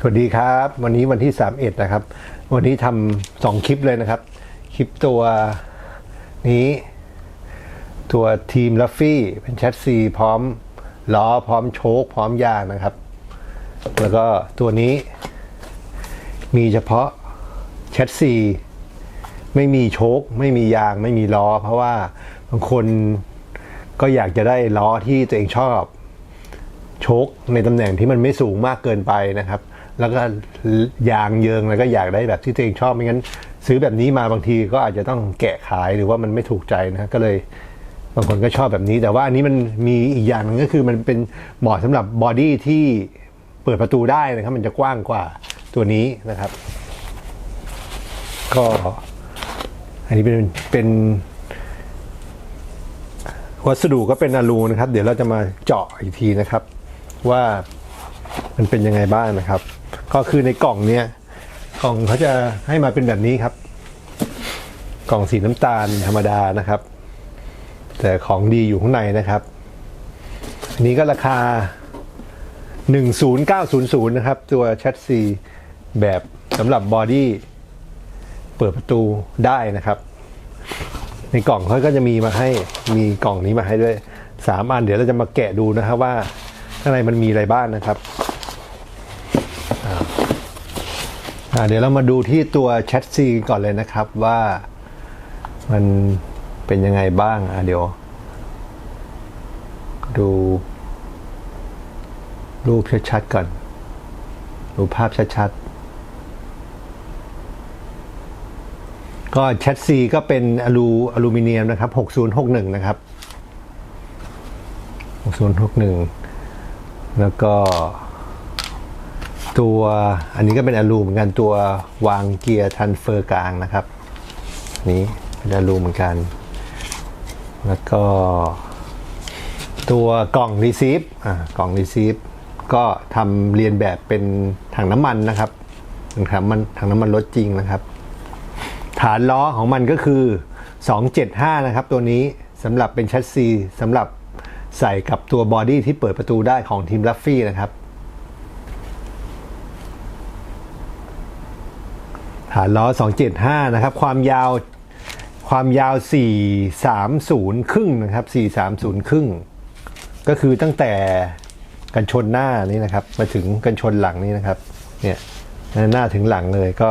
สวัสดีครับ วันนี้วันที่ 31 นะครับ วันนี้ทำสองคลิปเลยนะครับ คลิปตัวนี้ ตัวทีมลัฟฟี่เป็นแชสซีพร้อมล้อพร้อมโชคพร้อมยางนะครับ แล้วก็ตัวนี้ มีเฉพาะแชสซีไม่มีโชคไม่มียางไม่มีล้อ เพราะว่าบางคนก็อยากจะได้ล้อที่ตัวเองชอบโชคในตำแหน่งที่มันไม่สูงมากเกินไปนะครับ แล้วก็ยางเยิงแล้วก็อยากได้แบบที่ตัวเองชอบไม่งั้น ซื้อแบบนี้มาบางทีก็อาจจะต้องแกะขายหรือว่ามันไม่ถูกใจนะก็เลยบางคนก็ชอบแบบนี้ แต่ว่าอันนี้มันมีอีกอย่างหนึงก็คือมันเป็นเหมาะสำหรับบอดี้ที่เปิดประตูได้นะครับ มันจะกว้างกว่าตัวนี้นะครับ ก็อันนี้เป็นเป็นวัสดุก็เป็นอลูนะครับ เดี๋ยวเราจะมาเจาะอีกทีนะครับ ว่ามันเป็นยังไงบ้างนะครับ ก็คือในกล่องเนี้ยกล่องเขาจะให้มาเป็นแบบนี้ครับ กล่องสีน้ำตาลธรรมดานะครับ แต่ของดีอยู่ข้างในนะครับอันนี้ก็ราคา 10900 นะครับ ตัวแชทซีแบบสำหรับบอดี้เปิดประตูได้นะครับ ในกล่องเขาก็จะมีมาให้มีกล่องนี้มาให้ด้วยสามอันเดี๋ยวเราจะมาแกะดูนะครับว่าข้างในมันมีอะไรบ้างนะครับอ่าอ่า เดี๋ยวเรามาดูที่ตัวแชทซีก่อนเลยนะครับว่ามันเป็นยังไงบ้างอะเดี๋ยว ดู รูปชัดๆก่อน ดูภาพชัดๆ ก็แชทซีก็เป็นอลูอลูมิเนียมนะครับ 6061 นะครับ 6061 แล้วก็ ตัวอันนี้ก็เป็นอลูเหมือนกันตัววางเกียร์ทันเฟอร์กลางนะครับ นี้เป็นอลูเหมือนกัน แล้วก็ ตัวกล่องรีซีฟอ่ากล่องรีซีฟก็ทำเรียนแบบเป็นถังน้ำมันนะครับเป็นถังมันถังน้ำมันรถจริงนะครับ ฐานล้อของมันก็คือ 275 นะครับ ตัวนี้สำหรับเป็นแชสซีสำหรับใส่กับตัวบอดี้ที่เปิดประตูได้ของทีมลัฟฟี่นะครับ ฐาล้อ 275 นะครับ ความยาวความยาว 430 ครึ่งนะครับ 430 ครึ่ง ก็คือตั้งแต่กันชนหน้านี่นะครับ มาถึงกันชนหลังนี่นะครับ เนี่ยหน้าถึงหลังเลยก็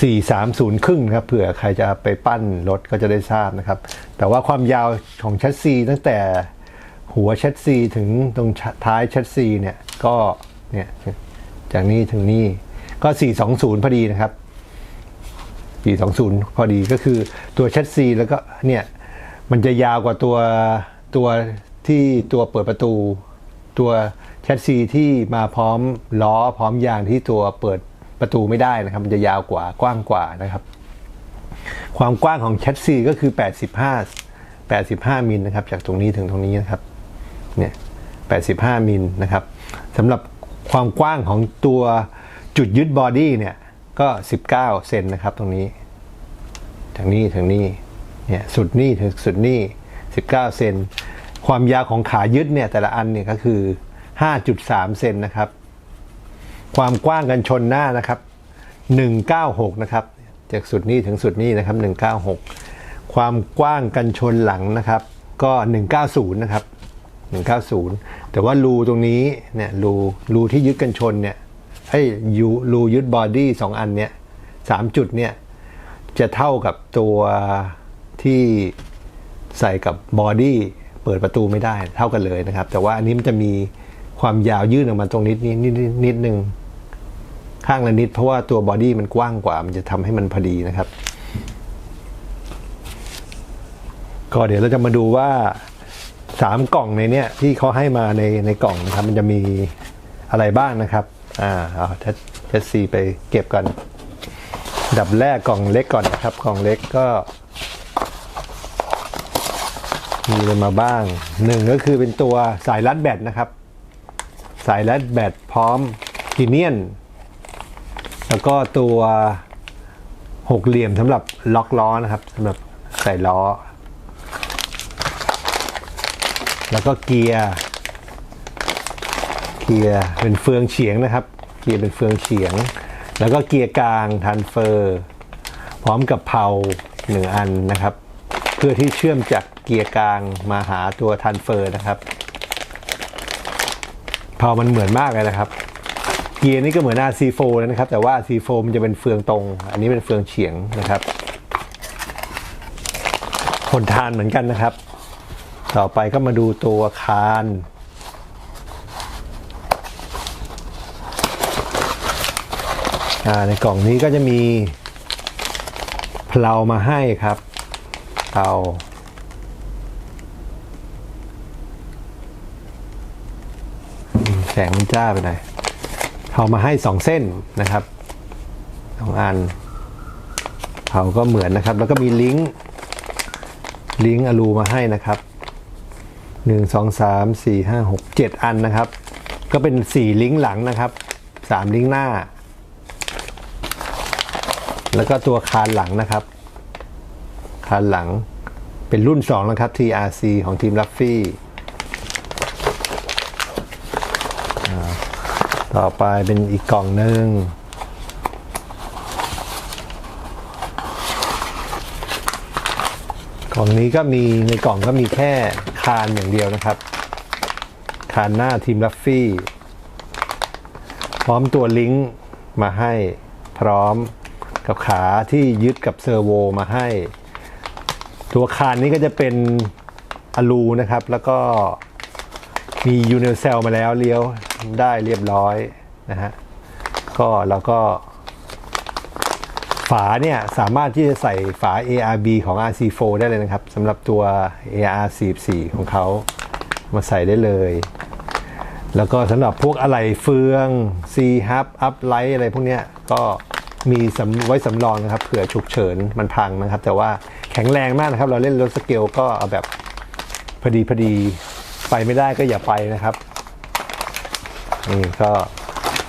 430 ครึ่งครับ เผื่อใครจะไปปั้นรถก็จะได้ทราบนะครับ แต่ว่าความยาวของแชสซีตั้งแต่หัวแชสซีถึงตรงท้ายแชสซีเนี่ย ก็เนี่ยจากนี้ถึงนี่ ก็ 420 พอดีนะครับ 420 พอดีก็คือตัวแชสซีแล้วก็เนี่ยมันจะยาวกว่าตัวตัวที่ตัวเปิดประตู ตัวแชสซีที่มาพร้อมล้อพร้อมยางที่ตัวเปิดประตูไม่ได้นะครับ มันจะยาวกว่ากว้างกว่านะครับ ความกว้างของแชสซีก็คือ 85 85 มิลนะครับ จากตรงนี้ถึงตรงนี้นะครับเนี่ย85 มิลนะครับสำหรับความกว้างของตัว จุดยึดบอดี้เนี่ยก็ 19 เซนนะครับตรงนี้ถึงนี้ถึงนี้เนี่ยสุดนี่ถึงสุดนี่ 19 เซนความยาวของขายึดเนี่ยแต่ละอันเนี่ยก็คือ 5.3 เซนนะครับ ความกว้างกันชนหน้านะครับ 196 นะครับ จากสุดนี้ถึงสุดนี้นะครับ 196 ความกว้างกันชนหลังนะครับ ก็ 190 นะครับ 190 แต่ว่ารูตรงนี้เนี่ยรูรูที่ยึดกันชนเนี่ย ให้ยูรูยึดบอดี้สองอันเนี่ยสามจุดเนี่ย จะเท่ากับตัวที่ใส่กับบอดี้เปิดประตูไม่ได้เท่ากันเลยนะครับ แต่ว่าอันนี้มันจะมีความยาวยื่นออกมาตรงนิดนิดนิดนิดนิดนึงข้างละนิด เพราะว่าตัวบอดี้มันกว้างกว่า มันจะทำให้มันพอดีนะครับ ก็เดี๋ยวเราจะมาดูว่าสามกล่องในเนี้ยที่เขาให้มาในในกล่องนะครับ มันจะมีอะไรบ้างนะครับ อ่าเอาเทสซีไปเก็บกันอันดับแรกกล่องเล็กก่อนนะครับกล่องเล็กก็ มีอะไรมาบ้างหนึ่งก็คือเป็นตัวสายรัดแบตนะครับ สายรัดแบตพร้อมพีเนียน แล้วก็ตัวหกเหลี่ยมสำหรับล็อกล้อนะครับสำหรับใส่ล้อ แล้วก็เกียร์ กียร์เป็นเฟืองเฉียงนะครับ เกียร์เป็นเฟืองเฉียง แล้วก็เกียร์กลางทันเฟอร์พร้อมกับเพลาหนึ่งอันนะครับ เพื่อที่เชื่อมจากเกียร์กลางมาหาตัวทันเฟอร์นะครับเพลามันเหมือนมากเลยนะครับ เกียร์นี่ก็เหมือน RC4 เลยนะครับ แต่ว่า RC4 มันจะเป็นเฟืองตรง อันนี้เป็นเฟืองเฉียงนะครับทนทานเหมือนกันนะครับ ต่อไปก็มาดูตัวคานอ่า ในกล่องนี้ก็จะมีเพลามาให้ครับเพลาแสงมันจ้าไปหน่อยเพลามาให้สองเส้นนะครับสองอันเพลาก็เหมือนนะครับ แล้วก็มีลิงก์ลิงก์อลูมาให้นะครับหนึ่งสองสามสี่ห้าหกเจ็ดอันนะครับ ก็เป็นสี่ลิงก์หลังนะครับสามลิงก์หน้า แล้วก็ตัวคานหลังนะครับ คานหลังเป็นรุ่นสองนะครับ TRC ของทีมลัฟฟี่ต่อไปเป็นอีกกล่องหนึ่งกล่องนี้ก็มีในกล่องก็มีแค่คานอย่างเดียวนะครับ คานหน้าทีมลัฟฟี่ พร้อมตัวลิงก์มาให้พร้อม กับขาที่ยึดกับเซอร์โวมาให้ ตัวคานนี้ก็จะเป็นอลูนะครับ แล้วก็มียูเนลเซลมาแล้วเลี้ยวได้เรียบร้อยนะฮะก็แล้วก็ ฝาเนี่ย สามารถที่จะใส่ฝา ARB ของ RC4 ได้เลยนะครับสำหรับตัว AR44 ของเขามาใส่ได้เลย แล้วก็สำหรับพวกอะไหล่เฟือง C hub up light อะไรพวกเนี้ยก็ มีสไว้สำรองนะครับเผื่อฉุกเฉินมันพังนะครับ แต่ว่าแข็งแรงมากนะครับ เราเล่นรถสเกลก็เอาแบบพอดีพอดีไปไม่ได้ก็อย่าไปนะครับนี่ก็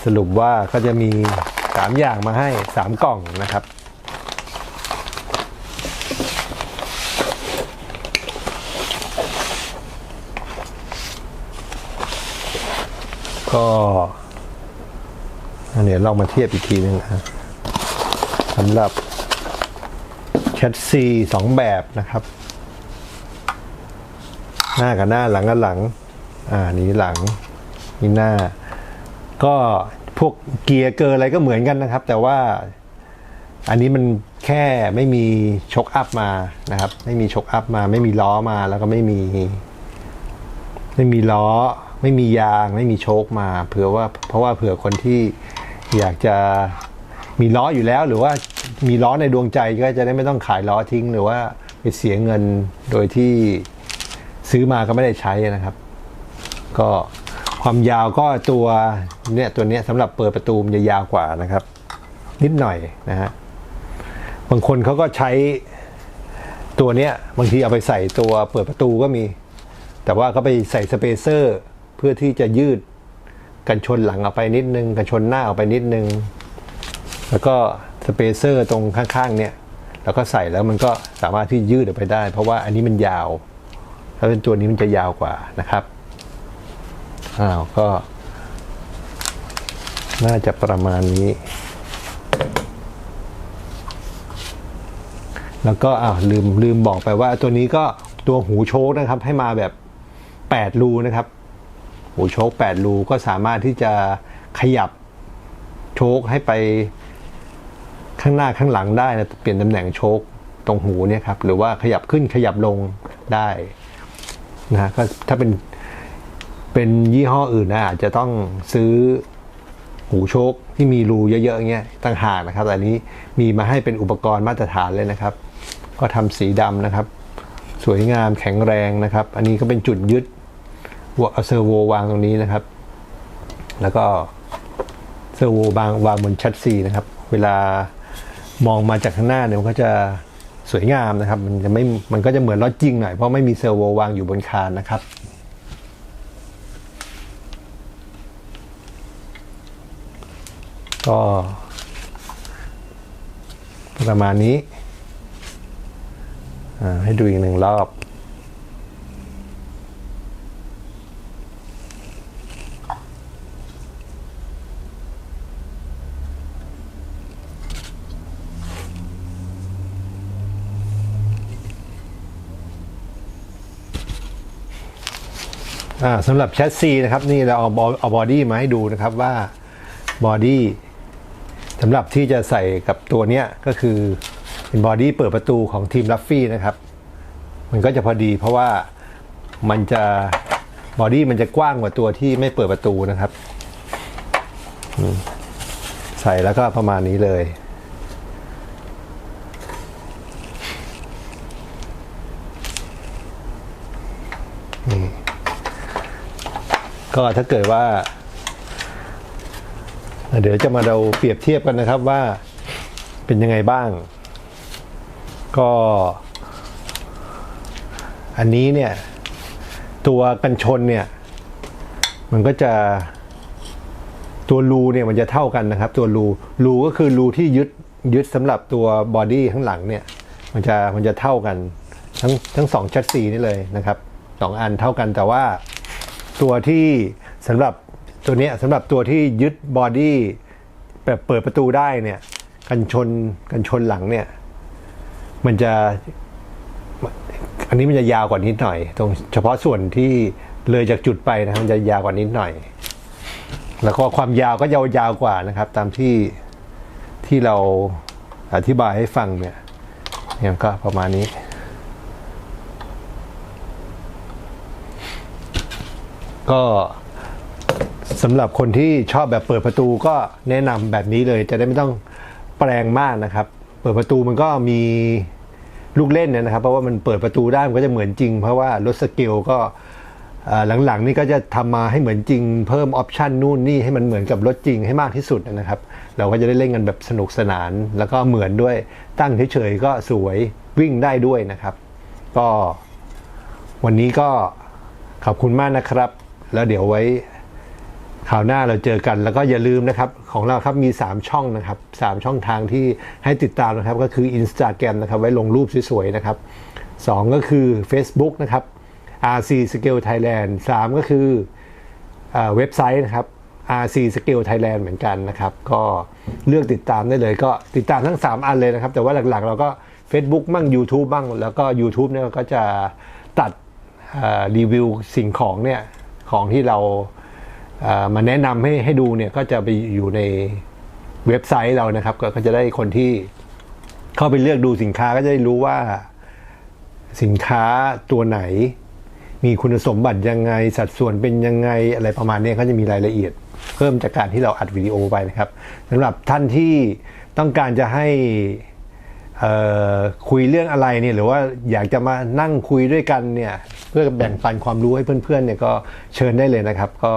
สรุปว่าก็จะมี 3 อย่างมาให้ 3 กล่องนะครับ ก็อันนี้ลองมาเทียบอีกทีนึงนะ สำหรับแคทซีสองแบบนะครับ หน้ากับหน้าหลังกับหลัง อ่านี้หลังนี่หน้า ก็พวกเกียร์เกอร์อะไรก็เหมือนกันนะครับ แต่ว่าอันนี้มันแค่ไม่มีชกอัพมานะครับ ไม่มีชกอัพมา ไม่มีล้อมาแล้วก็ไม่มี ไม่มีล้อ ไม่มียาง ไม่มีโชคมา เผื่อว่าเพราะว่าเผื่อคนที่อยากจะ มีล้ออยู่แล้วหรือว่ามีล้อในดวงใจก็จะได้ไม่ต้องขายล้อทิ้ง หรือว่าไปเสียเงินโดยที่ซื้อมาก็ไม่ได้ใช้นะครับ ก็ความยาวก็ตัวเนี่ยตัวเนี้ยสำหรับเปิดประตูมันจะยาวกว่านะครับ นิดหน่อยนะฮะบางคนเขาก็ใช้ตัวเนี้ยบางทีเอาไปใส่ตัวเปิดประตูก็มี แต่ว่าก็ไปใส่สเปเซอร์เพื่อที่จะยืดกันชนหลังออกไปนิดนึง กันชนหน้าออกไปนิดนึง แล้วก็สเปเซอร์ตรงข้างๆเนี่ยแล้วก็ใส่แล้วมันก็สามารถที่ยืดออกไปได้ เพราะว่าอันนี้มันยาว ถ้าเป็นตัวนี้มันจะยาวกว่านะครับอ้าวก็ น่าจะประมาณนี้ แล้วก็อ้าวลืมลืมบอกไปว่าตัวนี้ก็ตัวหูโชคนะครับ ให้มาแบบ 8 รูนะครับ หูโชค 8 รูก็สามารถที่จะขยับโชคให้ไป ข้างหน้าข้างหลังได้นะเปลี่ยนตำแหน่งโชคตรงหูเนี่ยครับหรือว่าขยับขึ้นขยับลงได้นะฮะก็ถ้าเป็นเป็นยี่ห้ออื่นนะอาจจะต้องซื้อหูโชคที่มีรูเยอะๆอย่างเงี้ยต่างหากนะครับแต่อันนี้มีมาให้เป็นอุปกรณ์มาตรฐานเลยนะครับ ก็ทำสีดำนะครับ สวยงามแข็งแรงนะครับ อันนี้ก็เป็นจุดยึดวเอาเซอร์โววางตรงนี้นะครับ แล้วก็เซอร์โววางวางบนชัดซีนะครับ เวลา มองมาจากข้างหน้าเนี่ยมันก็จะสวยงามนะครับ มันจะไม่ มันก็จะเหมือนรถจริงหน่อยเพราะไม่มีเซอร์โววางอยู่บนคานนะครับ ก็ ประมาณนี้ให้ดูอีกหนึ่งรอบ สำหรับแชสซีนะครับนี่เราเอาบอเอาบอดี้มาให้ดูนะครับว่าบอดี้สำหรับที่จะใส่กับตัวเนี้ยก็คือเป็นบอดี้เปิดประตูของทีมลัฟฟี่นะครับ มันก็จะพอดีเพราะว่ามันจะบอดี้มันจะกว้างกว่าตัวที่ไม่เปิดประตูนะครับ ใส่แล้วก็ประมาณนี้เลย ก็ถ้าเกิดว่า เดี๋ยวจะมาเราเปรียบเทียบกันนะครับว่าเป็นยังไงบ้าง ก็ อันนี้เนี่ย ตัวกันชนเนี่ย มันก็จะตัวรูเนี่ยมันจะเท่ากันนะครับ ตัวรูรูก็คือรูที่ยึดยึดสำหรับตัวบอดี้ข้างหลังเนี่ย มันจะมันจะเท่ากัน ทั้งทั้งสองชัดซีนี่เลยนะครับสองอันเท่ากันแต่ว่า ตัวที่สำหรับตัวเนี้ยสำหรับตัวที่ยึดบอดี้แบบเปิดประตูได้เนี่ย กันชนกันชนหลังเนี่ย มันจะ อันนี้มันจะยาวกว่านิดหน่อย ตรงเฉพาะส่วนที่เลยจากจุดไปนะมันจะยาวกว่านิดหน่อย แล้วก็ความยาวก็ยาวยาวกว่านะครับ ตามที่ที่เราอธิบายให้ฟังเนี่ยเนี่ยก็ประมาณนี้ ก็สำหรับคนที่ชอบแบบเปิดประตูก็แนะนำแบบนี้เลย จะได้ไม่ต้องแปลงมากนะครับ เปิดประตูมันก็มีลูกเล่นเนี่ยนะครับ เพราะว่ามันเปิดประตูได้มันก็จะเหมือนจริง เพราะว่าลดสเกลก็หลังๆนี่ก็จะทำมาให้เหมือนจริงเพิ่มออปชันนู่นนี่ให้มันเหมือนกับรถจริงให้มากที่สุดนะครับ เราก็จะได้เล่นกันแบบสนุกสนาน แล้วก็เหมือนด้วยตั้งเฉยๆก็สวยวิ่งได้ด้วยนะครับ ก็วันนี้ก็ขอบคุณมากนะครับ แล้วเดี๋ยวไว้คราวหน้าเราเจอกัน แล้วก็อย่าลืมนะครับ ของเราครับมี 3 ช่องนะครับ 3 ช่องทางที่ให้ติดตามนะครับ ก็คือ Instagram นะครับ ไว้ลงรูปสวยๆนะครับ 2 ก็คือ Facebook นะครับ RC Scale Thailand 3 ก็คือเอเว็บไซต์นะครับ RC Scale Thailand เหมือนกันนะครับ ก็เลือกติดตามได้เลยก็ติดตามทั้ง 3 อันเลยนะครับ แต่ว่าหลักๆ เราก็ Facebook บ้าง YouTube บ้าง แล้วก็ YouTube เนี่ยก็จะตัดรีวิวสิ่งของเนี่ย ของที่เรามาแนะนำให้ให้ดูเนี่ยก็จะไปอยู่ในเว็บไซต์เรานะครับ ก็จะได้คนที่เข้าไปเลือกดูสินค้าก็จะได้รู้ว่าสินค้าตัวไหน มีคุณสมบัติยังไง สัดส่วนเป็นยังไงอะไรประมาณนี้ยก็จะมีรายละเอียด เพิ่มจากการที่เราอัดวิดีโอไปนะครับสำหรับท่านที่ต้องการจะให้คุยเรื่องอะไรเนี่ยหรือว่าอยากจะมานั่งคุยด้วยกันเนี่ย เพื่อแบ่งปันความรู้ให้เพื่อนๆเนี่ยก็เชิญได้เลยนะครับ ก็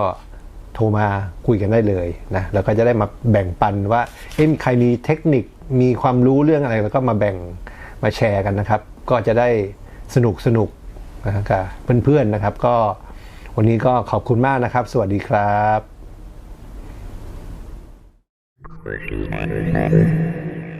โทรมาคุยกันได้เลยนะแล้วก็จะได้มาแบ่งปันว่าเอ๊ะมีใครมีเทคนิคมีความรู้เรื่องอะไรแล้วก็มาแบ่งมาแชร์กันนะครับ ก็จะได้สนุกสนุกนะครับกับเพื่อนๆนะครับ ก็วันนี้ก็ขอบคุณมากนะครับ สวัสดีครับ Thank you.